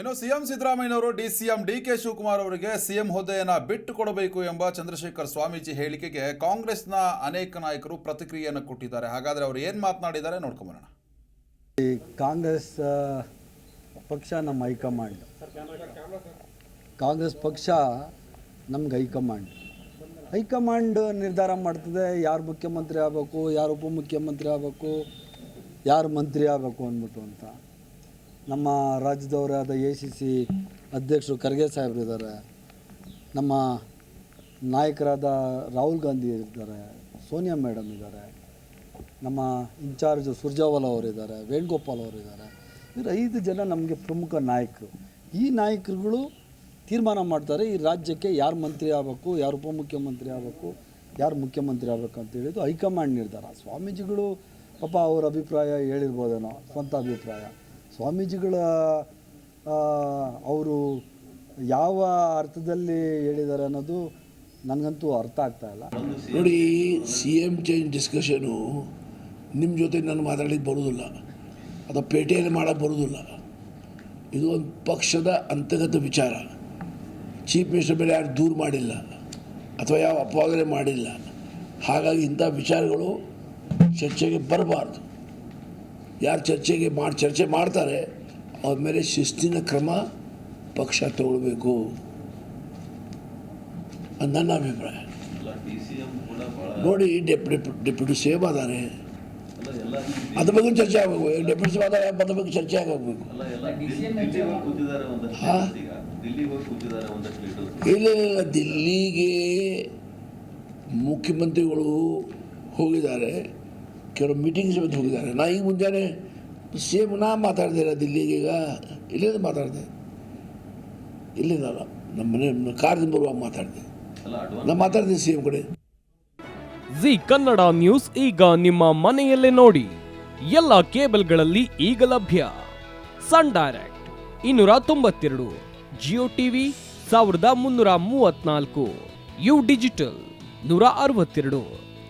ಇನ್ನು ಸಿಎಂ ಸಿದ್ದರಾಮಯ್ಯನವರು DCM D K Shivakumar ಅವರಿಗೆ ಸಿಎಂ ಹುದ್ದೆಯನ್ನು ಬಿಟ್ಟು ಕೊಡಬೇಕು ಎಂಬ ಚಂದ್ರಶೇಖರ್ ಸ್ವಾಮೀಜಿ ಹೇಳಿಕೆಗೆ ಕಾಂಗ್ರೆಸ್ನ ಅನೇಕ ನಾಯಕರು ಪ್ರತಿಕ್ರಿಯೆಯನ್ನು ಕೊಟ್ಟಿದ್ದಾರೆ. ಹಾಗಾದರೆ ಅವರು ಏನು ಮಾತನಾಡಿದ್ದಾರೆ ನೋಡ್ಕೊಂಬರೋಣ ಈ ಕಾಂಗ್ರೆಸ್ ಪಕ್ಷ ನಮ್ಮ ಹೈಕಮಾಂಡ್. ಕಾಂಗ್ರೆಸ್ ಪಕ್ಷ ನಮ್ಗೆ ಹೈಕಮಾಂಡ್. ಹೈಕಮಾಂಡ್ ನಿರ್ಧಾರ ಮಾಡ್ತದೆ, ಯಾರು ಮುಖ್ಯಮಂತ್ರಿ ಆಗಬೇಕು, ಯಾರು ಉಪಮುಖ್ಯಮಂತ್ರಿ ಆಗಬೇಕು, ಯಾರು ಮಂತ್ರಿ ಆಗಬೇಕು ಅಂದ್ಬಿಟ್ಟು ಅಂತ. ನಮ್ಮ ರಾಜ್ಯದವರಾದ ಎ ಸಿ ಸಿ ಅಧ್ಯಕ್ಷರು ಖರ್ಗೆ ಸಾಹೇಬ್ರು ಇದ್ದಾರೆ ನಮ್ಮ ನಾಯಕರಾದ ರಾಹುಲ್ ಗಾಂಧಿ ಇದ್ದಾರೆ, ಸೋನಿಯಾ ಮೇಡಮ್ ಇದ್ದಾರೆ, ನಮ್ಮ ಇನ್ಚಾರ್ಜ್ ಸುರ್ಜಾವಾಲ ಅವರಿದ್ದಾರೆ, ವೇಣುಗೋಪಾಲ್ ಅವರಿದ್ದಾರೆ. ಇವರು ಐದು ಜನ ನಮಗೆ ಪ್ರಮುಖ ನಾಯಕರು. ಈ ನಾಯಕರುಗಳು ತೀರ್ಮಾನ ಮಾಡ್ತಾರೆ, ಈ ರಾಜ್ಯಕ್ಕೆ ಯಾರು ಮಂತ್ರಿ ಆಗಬೇಕು, ಯಾರು ಉಪಮುಖ್ಯಮಂತ್ರಿ ಆಗಬೇಕು, ಯಾರು ಮುಖ್ಯಮಂತ್ರಿ ಆಗಬೇಕು ಅಂತ ಹೇಳಿದ್ದು ಹೈಕಮಾಂಡ್ ನಿರ್ಧಾರ. ಸ್ವಾಮೀಜಿಗಳು ಪಾಪ ಅವ್ರ ಅಭಿಪ್ರಾಯ ಹೇಳಿರ್ಬೋದೇನೋ, ಸ್ವಂತ ಅಭಿಪ್ರಾಯ. ಸ್ವಾಮೀಜಿಗಳ ಅವರು ಯಾವ ಅರ್ಥದಲ್ಲಿ ಹೇಳಿದ್ದಾರೆ ಅನ್ನೋದು ನನಗಂತೂ ಅರ್ಥ ಆಗ್ತಾ ಇಲ್ಲ. ನೋಡಿ ಸಿ ಎಂ ಚೇಂಜ್ ಡಿಸ್ಕಷನು ನಿಮ್ಮ ಜೊತೆ ನಾನು ಮಾತಾಡಲಿಕ್ಕೆ ಬರೋದಿಲ್ಲ. ಅಥವಾ ಪೇಟೆಯಲ್ಲಿ ಮಾಡೋಕ್ಕೆ ಬರೋದಿಲ್ಲ. ಇದು ಒಂದು ಪಕ್ಷದ ಅಂತರ್ಗತ ವಿಚಾರ. ಚೀಫ್ ಮಿನಿಸ್ಟರ್ ಮೇಲೆ ಯಾರು ದೂರು ಮಾಡಿಲ್ಲ ಅಥವಾ ಯಾವ ಅಪವಾದನೆ ಮಾಡಿಲ್ಲ. ಹಾಗಾಗಿ ಇಂಥ ವಿಚಾರಗಳು ಚರ್ಚೆಗೆ ಬರಬಾರ್ದು. ಯಾರು ಚರ್ಚೆಗೆ ಮಾಡಿ ಚರ್ಚೆ ಮಾಡ್ತಾರೆ ಅವ್ರ ಮೇಲೆ ಶಿಸ್ತಿನ ಕ್ರಮ ಪಕ್ಷ ತಗೊಳ್ಬೇಕು. ಅದು ನನ್ನ ಅಭಿಪ್ರಾಯ. ನೋಡಿ ಡೆಪ್ಯೂಟಿ ಡೆಪ್ಯೂಟಿ ಸೇವ್ ಅದಾರೆ. ಅದ್ರ ಬಗ್ಗೆ ಚರ್ಚೆ ಆಗಬೇಕು. ಡೆಪ್ಯೂಟಿ ಸೇಮ್ ಆದಾಗ ಅದ್ರ ಬಗ್ಗೆ ಚರ್ಚೆ ಆಗಬೇಕು. ಇಲ್ಲ, ಇಲ್ಲ. ದಿಲ್ಲಿಗೆ ಮುಖ್ಯಮಂತ್ರಿಗಳು ಹೋಗಿದ್ದಾರೆ. ಕೆಲವು ಮೀಟಿಂಗ್ಸ್ ಬಂದು ಹೋಗಿದ್ದಾರೆ. ನಾ ಈಗ ಮುಂಜಾನೆ ಸೇಮ್ ನಾ ಮಾತಾಡ್ದಿಲ್ಲ ದಿಲ್ಲಿಗೆ ಈಗ. ಇಲ್ಲಿಂದ ಮಾತಾಡಿದೆ. ಇಲ್ಲಿಂದ ಅಲ್ಲ. ನಮ್ಮ ಮನೆ ಕಾರ್ದಿಂದ ಬರುವಾಗ ಮಾತಾಡಿದೆ. ನಾ ಮಾತಾಡಿದೆ ಸೇಮ್ ಕಡೆ. ಜಿ ಕನ್ನಡ ನ್ಯೂಸ್ ಈಗ ನಿಮ್ಮ ಮನೆಯಲ್ಲೇ ನೋಡಿ. ಎಲ್ಲ ಕೇಬಲ್ಗಳಲ್ಲಿ ಈಗ ಲಭ್ಯ. ಸನ್ ಡೈರೆಕ್ಟ್ ಇನ್ನೂರ ತೊಂಬತ್ತೆರಡು ಜಿಯೋ ಟಿವಿ ಸಾವಿರದ ಮುನ್ನೂರ ಮೂವತ್ನಾಲ್ಕು ಯು ಡಿಜಿಟಲ್ ನೂರ ಅರವತ್ತೆರಡು.